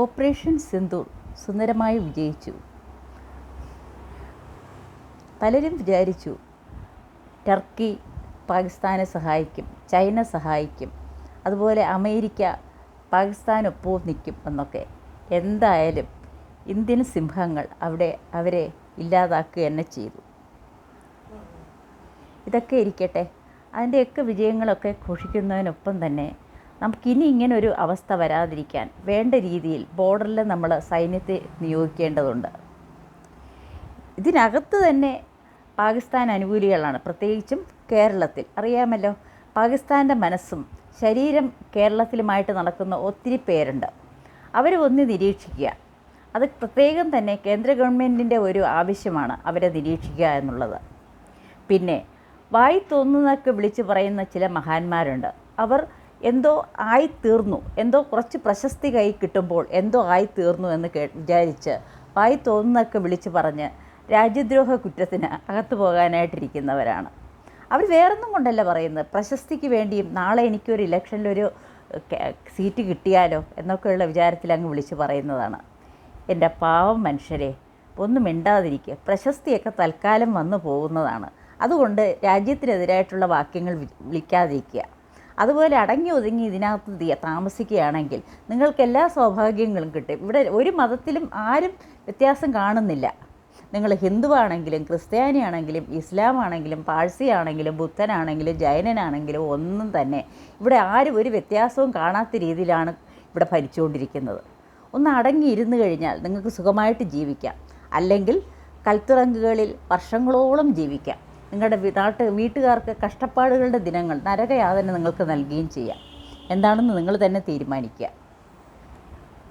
Operation Sindoor സുന്ദരമായി വിജയിച്ചു. പലരും വിചാരിച്ചു ടർക്കി പാകിസ്ഥാനെ സഹായിക്കും ചൈന സഹായിക്കും അതുപോലെ അമേരിക്ക പാകിസ്ഥാനൊപ്പവും നിൽക്കും എന്നൊക്കെ. എന്തായാലും ഇന്ത്യൻ സിംഹങ്ങൾ അവിടെ അവരെ ഇല്ലാതാക്കുക തന്നെ ചെയ്തു. ഇതൊക്കെ ഇരിക്കട്ടെ. അതിന്റെയൊക്കെ വിജയങ്ങളൊക്കെ ഘോഷിക്കുന്നതിനൊപ്പം തന്നെ നമുക്കിനി ഇങ്ങനെ ഒരു അവസ്ഥ വരാതിരിക്കാൻ വേണ്ട രീതിയിൽ ബോർഡറിൽ നമ്മൾ സൈന്യത്തെ നിയോഗിക്കേണ്ടതുണ്ട്. ഇതിനകത്ത് തന്നെ പാകിസ്ഥാൻ അനുകൂലികളാണ്. പ്രത്യേകിച്ചും കേരളത്തിൽ. അറിയാമല്ലോ പാകിസ്ഥാന്റെ മനസ്സും ശരീരം കേരളത്തിലുമായിട്ട് നടക്കുന്ന ഒത്തിരി പേരുണ്ട്. അവർ ഒന്ന് നിരീക്ഷിക്കുക. അത് പ്രത്യേകം തന്നെ കേന്ദ്ര ഗവൺമെന്റിന്റെ ഒരു ആവശ്യമാണ് അവരെ നിരീക്ഷിക്കുക എന്നുള്ളത്. പിന്നെ വായി തോന്നുന്നതൊക്കെ വിളിച്ച് പറയുന്ന ചില മഹാന്മാരുണ്ട്. അവർ എന്തോ ആയി തീർന്നു എന്തോ കുറച്ച് പ്രശസ്തി കൈ കിട്ടുമ്പോൾ എന്തോ ആയി തീർന്നു എന്ന് കേ വിചാരിച്ച് വായി തോന്നുന്നൊക്കെ വിളിച്ച് പറഞ്ഞ് രാജ്യദ്രോഹ കുറ്റത്തിന് അകത്തു പോകാനായിട്ടിരിക്കുന്നവരാണ്. അവർ വേറൊന്നും കൊണ്ടല്ല പറയുന്നത്. പ്രശസ്തിക്ക് വേണ്ടിയും നാളെ എനിക്കൊരു ഇലക്ഷനിലൊരു സീറ്റ് കിട്ടിയാലോ എന്നൊക്കെയുള്ള വിചാരത്തിൽ അങ്ങ് വിളിച്ച് പറയുന്നതാണ്. എന്റെ പാവം മനുഷ്യരെ ഒന്നും മിണ്ടാതിരിക്കുക പ്രശസ്തിയൊക്കെ തൽക്കാലം വന്നു പോകുന്നതാണ്. അതുകൊണ്ട് രാജ്യത്തിനെതിരായിട്ടുള്ള വാക്യങ്ങൾ വിളിക്കാതിരിക്കുക. അതുപോലെ അടങ്ങി ഒതുങ്ങി ഇതിനകത്ത് താമസിക്കുകയാണെങ്കിൽ നിങ്ങൾക്ക് എല്ലാ സൗഭാഗ്യങ്ങളും കിട്ടും. ഇവിടെ ഒരു മതത്തിലും ആരും വ്യത്യാസം കാണുന്നില്ല. നിങ്ങൾ ഹിന്ദുവാണെങ്കിലും ക്രിസ്ത്യാനി ആണെങ്കിലും ഇസ്ലാം ആണെങ്കിലും പാഴ്സി ആണെങ്കിലും ബുദ്ധനാണെങ്കിലും ജൈനനാണെങ്കിലും ഒന്നും തന്നെ ഇവിടെ ആരും ഒരു വ്യത്യാസവും കാണാത്ത രീതിയിലാണ് ഇവിടെ ഭരിച്ചുകൊണ്ടിരിക്കുന്നത്. ഒന്ന് അടങ്ങി അടങ്ങിയിരുന്ന് കഴിഞ്ഞാൽ നിങ്ങൾക്ക് സുഖമായിട്ട് ജീവിക്കാം. അല്ലെങ്കിൽ കൽത്തിറങ്കുകളിൽ വർഷങ്ങളോളം ജീവിക്കാം. നിങ്ങളുടെ നാട്ട് വീട്ടുകാർക്ക് കഷ്ടപ്പാടുകളുടെ ദിനങ്ങൾ നരകയാതന നിങ്ങൾക്ക് നൽകുകയും ചെയ്യാം. എന്താണെന്ന് നിങ്ങൾ തന്നെ തീരുമാനിക്കുക.